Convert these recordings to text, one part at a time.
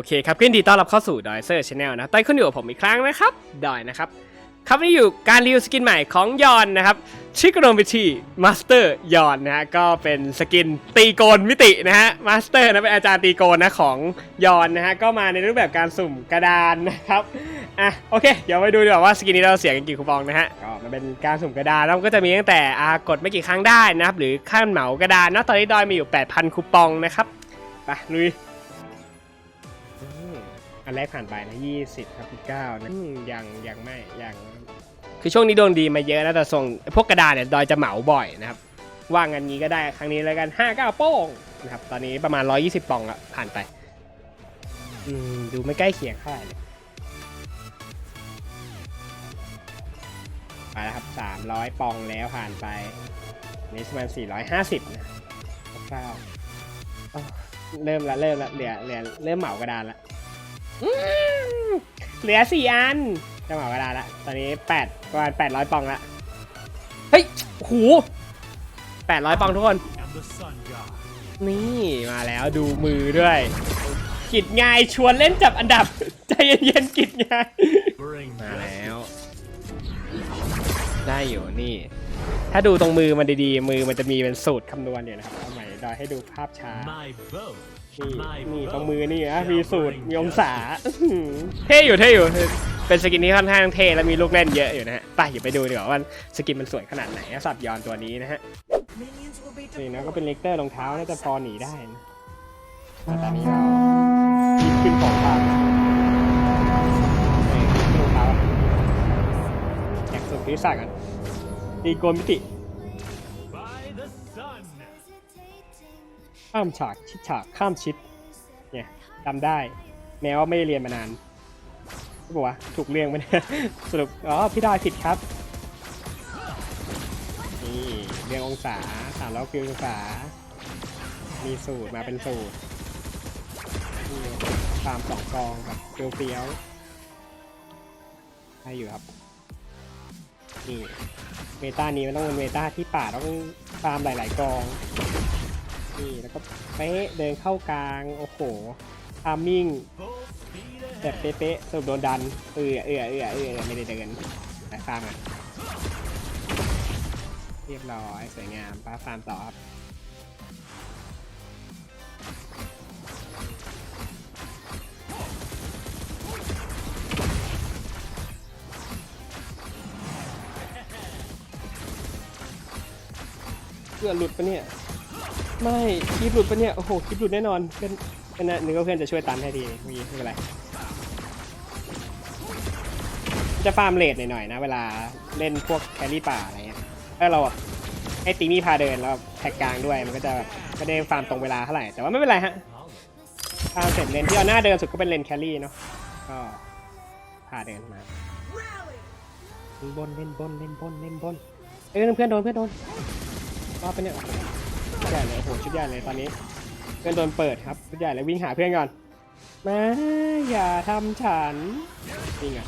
โอเคครับขึ้นดีต้อนรับเข้าสู่ดอยเซอร์ชาแนลนะตอนนคุณอยู่กับผมอีกครั้งนะครับดอยนะครับครับนี้อยู่การรีวิวสกินใหม่ของยอนนะครับชิคโนมิชีมาสเตอร์ยอนนะฮะก็เป็นสกินตีโกนมิตินะฮะมาสเตอร์นะเป็นอาจารย์ตีโกนนะของยอนนะฮะก็มาในรูปแบบการสุ่มกระดานนะครับอะโอเคเดี๋ยวไปดูดีกว่าว่าสกินนี้เราเสียกันกี่คูปองนะฮะก็มันเป็นการสุ่มกระดานแล้วก็จะมีตั้งแต่อ่ากดไม่กี่ครั้งได้นะครับหรือขั้นเหมากระดานนะตอนนี้ดอยมีอยู่ 8,000คูปองนะครับไปลุย อันแรกผ่านไปนะ20ครับพี่ก้านะอืมยังยังไม่ยังคือช่วงนี้ดวงดีมาเยอะนะแต่ส่งพวกกระดาษเนี่ยดอยจะเหมาบ่อยนะครับ ว่างอันนี้ก็ได้ครั้งนี้แล้วกัน5 9โป้งนะครับตอนนี้ประมาณ120ปองละผ่านไป อืมดูไม่ใกล้เคียงเท่าไหร่เลยไปแล้วครับ300ปองแล้วผ่านไปอันนี่ประมาณ450นะคร่าวๆอ้าวเริ่มละเริ่มละเหลือเหลือเริ่มเหมากระดานละอืม เหลือสี่อันจะเหมาเวลาละ ตอนนี้แปดประมาณแปดร้อยปองละ เฮ้ยโอ้โหแปดร้อยปองทุกคน am the sun god. นี่มาแล้วดูมือด้วย กิดงายชวนเล่นจับอันดับ ใจเย็นๆกิดงาย Bring มา death. แล้ว ได้อยู่นี่ ถ้าดูตรงมือมันดีๆ มือมันจะมีเป็นสูตรคำนวณอยู่นะครับเอาใหม่ดอยให้ดูภาพช้า My bow. นี่ My นี่ bow ตรงมือนี่นะ shall มีสูตร bring มีองศาอื้อหือเท่อยู่เท่อยู่ เป็นสกินที่ค่อนข้างเท่และมีลูกเล่นเยอะอยู่นะฮะไปอย่าไปดูดีกว่าว่าสกินมันสวยขนาดไหนสับยอนตัวนี้นะฮะนี่นะก็เป็นเลกเตอร์รองเท้าน่าจะพอหนีได้นะแต่ตอนนี้เราหยิบขึ้นของทางนี่ขึ้นรองเท้าแจกสุดที่สักกันตีโกนมิติ ข้ามฉากชิดฉากข้ามชิดเนี่ยจำได้ แม้ว่าไม่เรียนมานานก็บอกว่าถูกเรื่องไหมเนี่ยสรุปอ๋อพี่ดอยผิดครับนี่เรียงองศาสามร้อยคิวองศา มีสูตรมาเป็นสูตรตามสองกองแบบเฟี้ยวๆให้อยู่ครับนี่เมตานี้มันต้องเป็นเมตาที่ป่าต้องฟามหลาย ๆ กอง นี่แล้วก็เป๊ะเดินเข้ากลาง โอ้โหทามมิ่งแบบเป๊ะๆสรุปโดนดัน เอือเอือเอือเอือไม่ได้เดินไปฟาร์มอะเรียบร้อยสวยงามป้าฟาร์มต่อครับเพื่อหลุดปะเนี่ย ไม่คลิปหลุดปะเนี่ย โอ้โหคลิปหลุดแน่นอนเป็นเป็นนะนึกว่าเพื่อนจะช่วยตันให้ทีมีไม่เป็นไรจะฟาร์มเลดหน่อยๆนะ เวลาเล่นพวกแครี่ป่าอะไรเงี้ยถ้าเราให้ตีมี่พาเดินแล้วแท็กกลางด้วยมันก็จะไม่ได้ฟาร์มตรงเวลาเท่าไหร่แต่ว่าไม่เป็นไรฮะฟาร์มเสร็จเลนที่เอาหน้าเดินสุดก็เป็นเลนแครี่เนาะก็พาเดินมาเล่นบนเล่นบนเล่นบนเล่นบนเอ้ยเพื่อนโดนเพื่อนโดนรอดไปเนี่ย ชุดใหญ่เลยโอ้โหชุดใหญ่เลยตอนนี้เพื่อนโดนเปิดครับชุดใหญ่เลยวิ่งหาเพื่อนก่อนมาอย่าทำฉันนี่ไง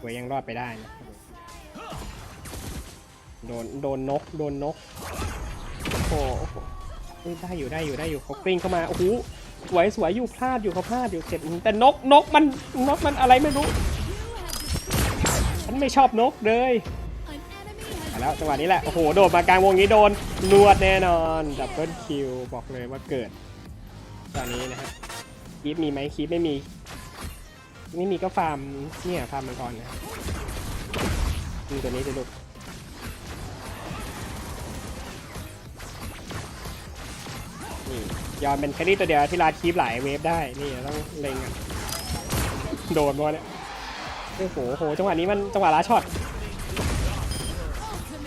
หวยยังรอดไปได้นะโดนโดนนกโดนนกโอ้โหได้อยู่ได้อยู่ได้อยู่เขากลิ้งเข้ามาโอ้โหสวยสวยอยู่พลาดอยู่เขาพลาดอยู่เจ็ดแต่นกนกมันนกมันอะไรไม่รู้ฉันไม่ชอบนกเลย มาแล้วจังหวะนี้แหละ โอ้โห โดดมากลางวงนี้โดนนวดแน่นอนดับเบิลคิวบอกเลยว่าเกิดตอนนี้นะฮะคีปมีไหมคีปไม่มี ไม่มีก็ฟาร์มเนี่ยฟาร์มมังกรนะมีตัวนี้จะลูกนี่ยอมเป็นแครี่ตัวเดียวที่ลาดคีปหลายเวฟได้ นี่ต้องเล็งกันโดนวะเนี่ยโอ้โหโอ้โห จังหวะนี้มันจังหวะลาช็อต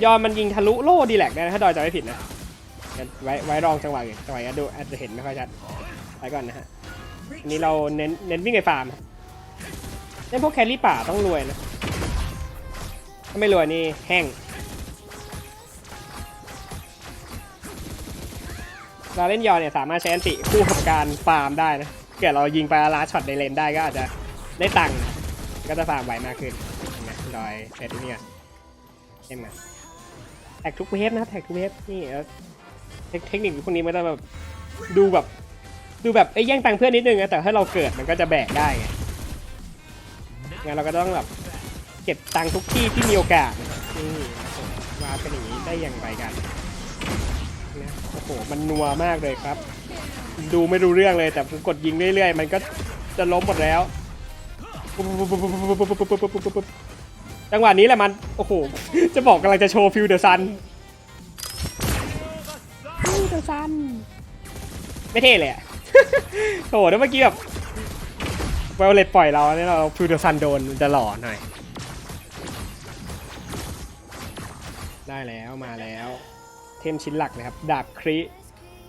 ยอมมันยิงทะลุโล่ดีแลกได้นะถ้าดอยจะไม่ผิดนะไว้ไว้รองจังหวะอื่นจังหวะนี้ดูอาจจะเห็นไม่ค่อยชัดไปก่อนนะฮะอันนี้เราเน้นเน้นวิ่งในฟาร์มเล่นพวกแครี่ป่าต้องรวยนะถ้าไม่รวยนี่แห้งเราเล่นยอนเนี่ยสามารถใช้อันติคู่กับการฟาร์มได้นะเกิดเรายิงไปลาช็อตในเลนได้ก็อาจจะได้ตังค์ก็จะฟาร์มไวมากขึ้นนไหมดอยเซตที่เนี่ยเข้มนะ แท็กทุกเวฟนะแท็กทุกเวฟนี่เทคเทคนิคพวกนี้มันจะแบบดูแบบดูแบบไอ้แย่งตังค์เพื่อนนิดนึงนะแต่ถ้าเราเกิดมันก็จะแบกได้ไงงั้นเราก็ต้องแบบเก็บตังค์ทุกที่ที่มีโอกาสนะครับนี่ว่าเป็นอย่างนี้ได้อย่างไรกันนะโอ้โหมันนัวมากเลยครับ ดูไม่รู้เรื่องเลยแต่ผมกดยิงเรื่อยๆ มันก็จะล้มหมดแล้ว จังหวะนี้แหละมัน โอ้โห จะบอกกำลังจะโชว์ฟิวเดอร์ซันฟิวเดอร์ซัน ไม่เท่เลยอะโอ้โหแล้วเมื่อกี้แบบไวโอเลตปล่อยเราเนี่ยเราฟิวเดอร์ซันโดนมันจะหล่อหน่อย ได้แล้วมาแล้ว เทมชิ้นหลักเลยครับ ดาบคริ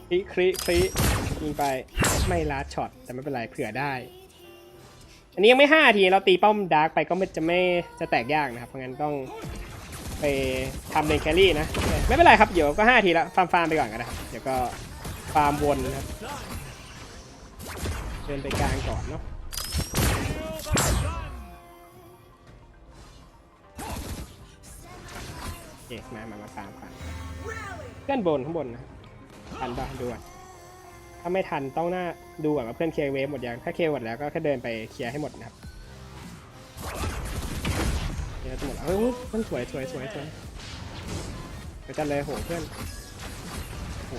คริคริคริยิงไปไม่ลาดช็อตแต่ไม่เป็นไรเผื่อได้ อันนี้ยังไม่5ทีเราตีป้อมดาร์กไปก็จะไม่จะแตกยากนะครับเพราะงั้นต้องไปทำเลนแครี่นะ ไม่เป็นไรครับเดี๋ยวก็5ทีละฟาร์มฟาร์มไปก่อนก็ได้ครับเดี๋ยวก็ฟาร์มวนนะครับเดินไปกลางก่อนเนาะโอเคมามามาฟาร์มฟาร์มเพื่อนบนข้างบนนะทันป่ะดูอะ ถ้าไม่ทันต้องหน้าดูก่อนว่าเพื่อนเคลียร์เวฟหมดยัง ถ้าเคลียร์หมดแล้วก็แค่เดินไปเคลียร์ให้หมดนะครับเคลียร์ให้หมดแล้วเฮ้ยมันสวยสวยสวยสวยไปจัดเลยโหเพื่อนโห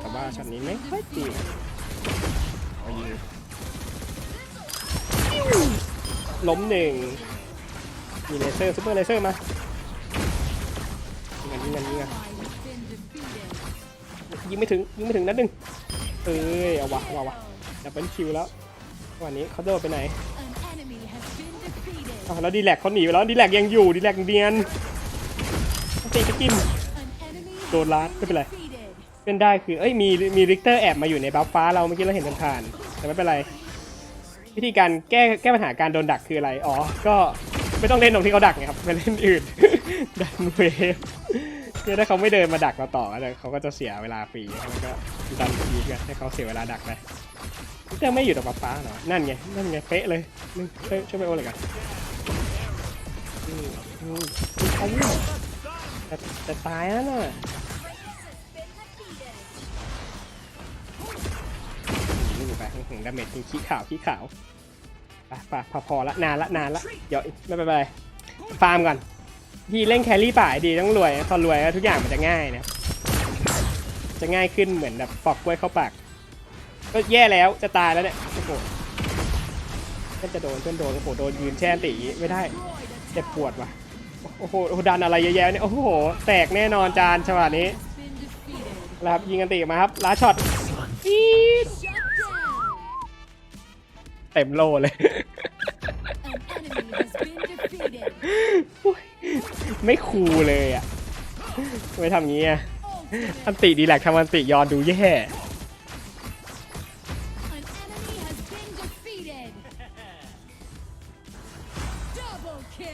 แต่ว่าช็อตนี้ไม่ค่อยตีเอายิงล้มหนึ่งมีเลเซอร์ซูเปอร์เลเซอร์มายิงกันยิงกันยิงกันยิงไม่ถึงยิงไม่ถึงนัดหนึ่ง เอ้ยเอาวะเอาวะดับเบิลคิวแล้ววันนี้เขาโดดไปไหนอ้าวแล้วดีแลกเขาหนีไปแล้วดีแลกยังอยู่ดีแลกเนียนตีไปกินโดนลัดไม่เป็นไรเป็นได้คือเอ้ยมีมีริกเตอร์แอบมาอยู่ในบัฟฟ้าเราเมื่อกี้เราเห็นผ่านๆแต่ไม่เป็นไร วิธีการแก้แก้ปัญหาการโดนดักคืออะไร อ๋อ ก็ไม่ต้องเล่นตรงที่เขาดักไงครับไปเล่นอื่นดันเวฟ เนี่ยถ้าเขาไม่เดินมาดักเราต่อแล้วเขาก็จะเสียเวลาฟรีแล้วก็ดันฟรีกันให้เขาเสียเวลาดักไปเจะไม่อยู่ตรงบัฟฟ้าเหรอนั่นไง นั่นไง เป๊ะเลยนึงช่วยช่วยไปโอเลยกันเอาแต่แต่ตายแล้วน่ะนี่ไปถึงดาเมจถึงขี้ขาวขี้ขาวไปไปพอพอละนานละนานละเดี๋ยวไม่เป็นไรฟาร์มก่อน พี่เล่นแครี่ป่าดีต้องรวยพอรวยแล้วทุกอย่างมันจะง่ายนะ จะง่ายขึ้นเหมือนแบบปอกกล้วยเข้าปากก็แย่แล้วจะตายแล้วเนี่ยโอ้โหเพื่อนจะโดนเพื่อนโดนโอ้โหโดนยืนแช่ตีไม่ได้เจ็บปวดว่ะโอ้โหดันอะไรเยอะแยะเนี่ยโอ้โหแตกแน่นอนจานฉบับนี้แล้วครับยิงกันตีมาครับล้าช็อตอีดเต็มโลเลย ไม่คูลเลยอะไม่ทำงี้อะอันติดีแหละทำอันติยอนดูแย่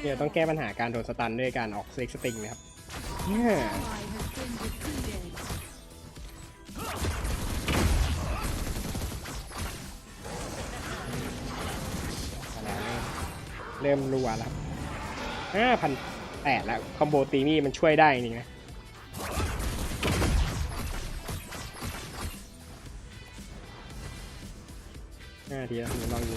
เนี่ยต้องแก้ปัญหาการโดนสตันด้วยการออกเซ็กสติงนะครับเนี่ยเริ่มรัวแล้วห้าพัน แปดแล้วคอมโบตีนี่มันช่วยได้จริงๆนะห้าทีแล้วลองดู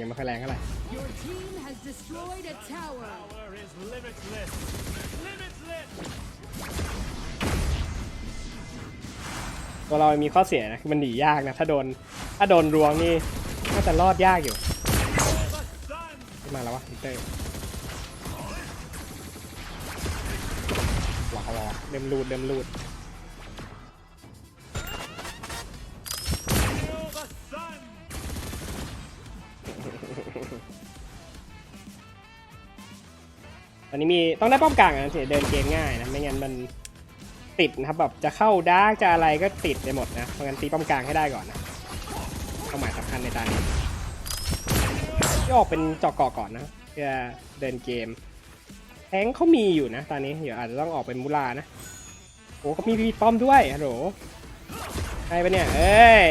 ยังไม่ค่อยแรงเท่าไหร่ Your team has destroyed a tower. Power is limitless. Limitless. ตัวเรามีข้อเสียนะคือมันหนียากนะ ถ้าโดนถ้าโดนรวงนี่น่าจะรอดยากอยู่ Sun. ขึ้นมาแล้ววะลิเตอร์ว้าวว้าว เริ่มรูดเริ่มรูด Feel the sun. ตอนนี้มีต้องได้ป้อมกลางนะถึงเดินเกมง่ายนะ ไม่งั้นมันติดนะครับแบบจะเข้าดาร์กจะอะไรก็ติดไปหมดนะ เพราะงั้นตีป้อมกลางให้ได้ก่อนนะเป้าหมายสำคัญในตอนนี้ที่ออกเป็นเจาะเกาะก่อนนะเพื่อเดินเกม แทงเขามีอยู่นะ ตอนนี้เดี๋ยวอาจจะต้องออกเป็นมูลานะโอ้เขามีพีป้อมด้วยฮัลโหลใครปะเนี่ยเอ้ย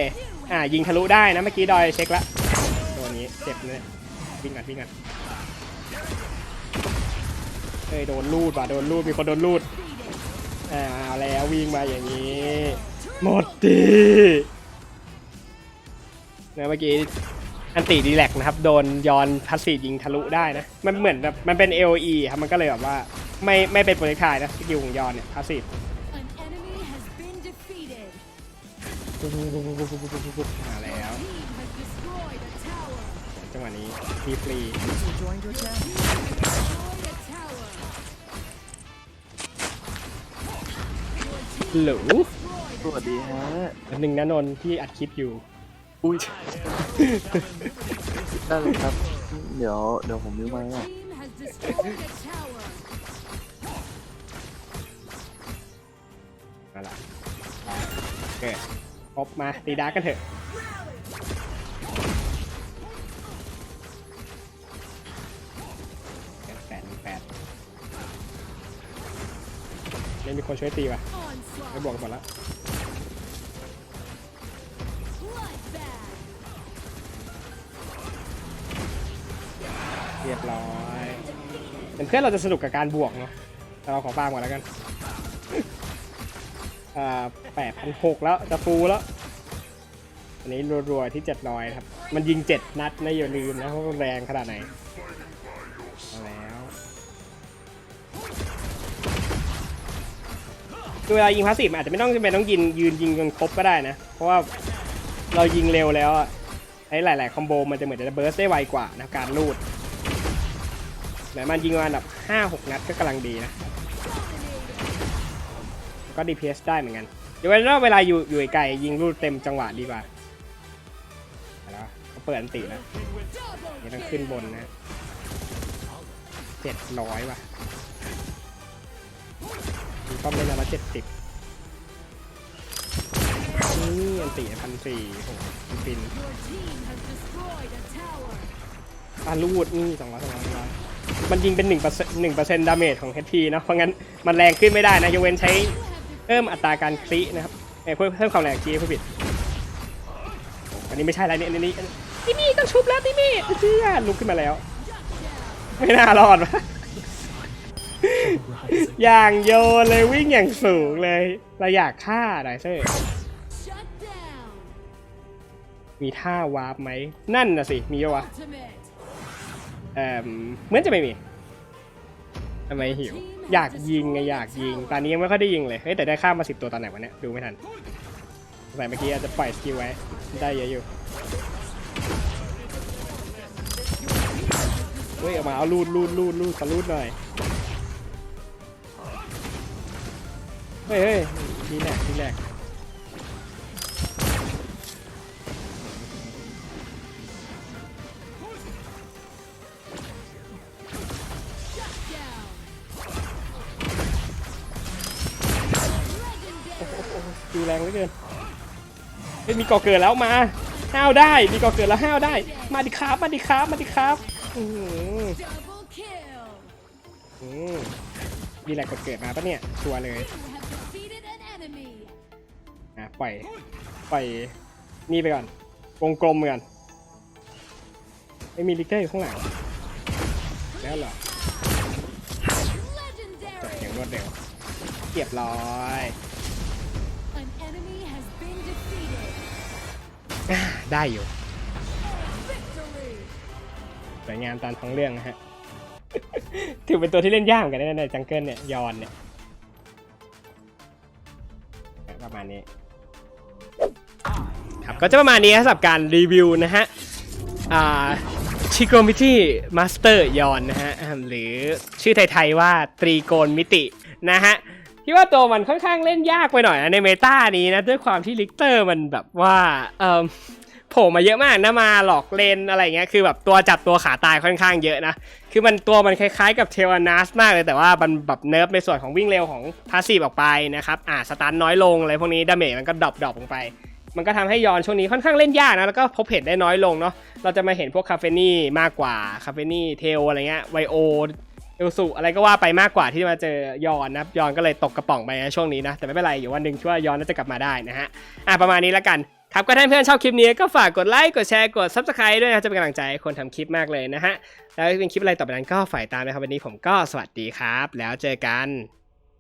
อ่ายิงทะลุได้นะเมื่อกี้ดอยเช็คละตัวนี้เจ็บเลยวิ่งก่อนวิ่งก่อนเอ้ยโดนลูดว่ะโดนลูดมีคนโดนลูดอ่าเอาแล้ววิ่งมาอย่างนี้หมดดีนะเมื่อกี้ อันติดีแลกนะครับ โดนยอนพัสซีฟยิงทะลุได้นะ มันเหมือนแบบมันเป็น AOE ครับ มันก็เลยแบบว่าไม่ไม่เป็นโปรเจกต์ายนะสกิลของยอนเนี่ยพัสซีฟ An enemy has been defeated. มาแล้ว Team has destroyed a tower. จังหวะนี้มีฟรี Destroyed a tower. หรูสวัสดีฮะหนึ่งนะนนท์ที่อัดคลิปอยู่ อุ้ย ได้เลยครับ เดี๋ยวเดี๋ยวผมมิวมาอะ Team has destroyed a tower. มาละโอเคครบมาตีดาร์กกันเถอะ แปดแปดแปดไม่มีคนช่วยตีว่ะ Onslaught. ไม่บอกกันหมดแล้ว เรียบร้อยเป็นเพื่อนเราจะสนุกกับการบวกเนาะแต่เราขอฟาร์มก่อนแล้วกันอ่าแปดพันหกแล้วจะฟูแล้วอันนี้รัวๆที่เจ็ดร้อยครับ มันยิงเจ็ดนัดนะอย่าลืมนะว่ามันแรงขนาดไหนแล้วคือเวลายิงพาสซีฟอาจจะไม่ต้องจำเป็นต้องยิงยืนยิงจนครบก็ได้นะ เพราะว่าเรายิงเร็วแล้วไอ้หลาย ๆ คอมโบมันจะเหมือนจะเบิร์สได้ไวกว่านะการลูด แต่มันยิงมาณแบบห้าหกนัดก็กำลังดีนะ ก็ DPS ได้เหมือนกัน เดี๋ยวเวลาเวลาอยู่อยู่ไกลยิงลูดเต็มจังหวะดีกว่าแล้วเขาเปิดอันติแล้วนี่ต้องขึ้นบนนะเจ็ดร้อยว่ะมีป้อมเล่นแล้วเจ็ดสิบนี่อันติพันสี่โอ้โหฟินอารูดนี่สองร้อยสองร้อยสองร้อย มันยิงเป็นหนึ่งเปอร์เซ็นต์หนึ่งเปอร์เซ็นต์ดาเมจของ HP เนะเพราะงั้นมันแรงขึ้นไม่ได้นะยกเว้นใช้เพิ่มอัตราการคลินะครับเอ้ยเพิ่มเพิ่มความแรงคลิผู้ผิดอันนี้ไม่ใช่อะไรเนี่ยอันนี้ที่นี่ต้องชุบแล้วที่นี่เชี่ยลุกขึ้นมาแล้ว ไม่น่ารอดวะอย่างโยนเลยวิ่งอย่างสูงเลย เราอยากฆ่าไดเซอร์มีท่าวาร์ปไหมนั่นน่ะสิ มีปะวะ เออเหมือนจะไม่มีทำไมหิว อยากยิงไงอยากยิง ตอนนี้ยังไม่ค่อยได้ยิงเลย เฮ้ยแต่ได้ข้ามมาสิบตัวตอนไหนวะเนี่ย ดูไม่ทันสงสัยเมื่อกี้อาจจะปล่อยสกิลไว้ ได้เยอะอยู่ เฮ้ย เอามาเอาลูดลูดลูดลูดขอลูดหน่อย เฮ้ยเฮ้ยดีแลกดีแลก แรงเหลือเกินเฮ้ยมีก่อเกิดแล้วมาห้าวได้มีก่อเกิดแล้วห้าวได้ มาดิครับมาดิครับมาดิครับอือหือ Double kill. อืมมีแหละก่อเกิดมาปะเนี่ยชัวร์เลย You have defeated an enemy. อะปล่อยปล่อยนี่ไปก่อนวงกลมไปก่อนไม่มีลิกเตอร์อยู่ข้างหลังแล้วเหรอจบอย่างรวดเร็วเรียบร้อย อ่าได้อยู่สวยงามตามท้องเรื่องนะฮะ ถือเป็นตัวที่เล่นยากเหมือนกันนะในจังเกิลเนี่ยยอนเนี่ยประมาณนี้ ครับก็จะประมาณนี้สำหรับการรีวิวนะฮะอ่าชิโกมิตี้มาสเตอร์ยอนนะฮะ หรือชื่อไทยๆว่าตรีโกณมิตินะฮะ ที่ว่าตัวมันค่อนข้างเล่นยากไปหน่อยนะในเมตานี้นะด้วยความที่ลิกเตอร์มันแบบว่าเอ่อโผล่มาเยอะมากนะมาหลอกเลนอะไรเงี้ยคือแบบตัวจับตัวขาตายค่อนข้างเยอะนะ คือมันตัวมันคล้ายๆกับเทวานัสมากเลยแต่ว่ามันแบบเนิร์ฟในส่วนของวิ่งเร็วของพาสซีฟออกไปนะครับอ่าสตาร์ทน้อยลงอะไรพวกนี้ดาเมจมันก็ดรอปดรอปลงไป มันก็ทำให้ยอนช่วงนี้ค่อนข้างเล่นยากนะ แล้วก็พบเห็นได้น้อยลงเนาะเราจะมาเห็นพวกคาเฟนี่มากกว่าคาเฟนี่เทลอะไรเงี้ยไวโอ เอลสุอะไรก็ว่าไปมากกว่าที่มาเจอยอนนะยอนก็เลยตกกระป๋องไปนะช่วงนี้นะ แต่ไม่เป็นไรอยู่วันหนึ่งช่วยยอนน่าจะกลับมาได้นะฮะอะประมาณนี้แล้วกันครับก็ถ้าเพื่อนชอบคลิปนี้ก็ฝากกดไลค์กดแชร์กด subscribe ด้วยนะจะเป็นกำลังใจให้คนทำคลิปมากเลยนะฮะแล้วเป็นคลิปอะไรต่อไปนั้นก็ฝ่ายตามนะครับวันนี้ผมก็สวัสดีครับ แล้วเจอกัน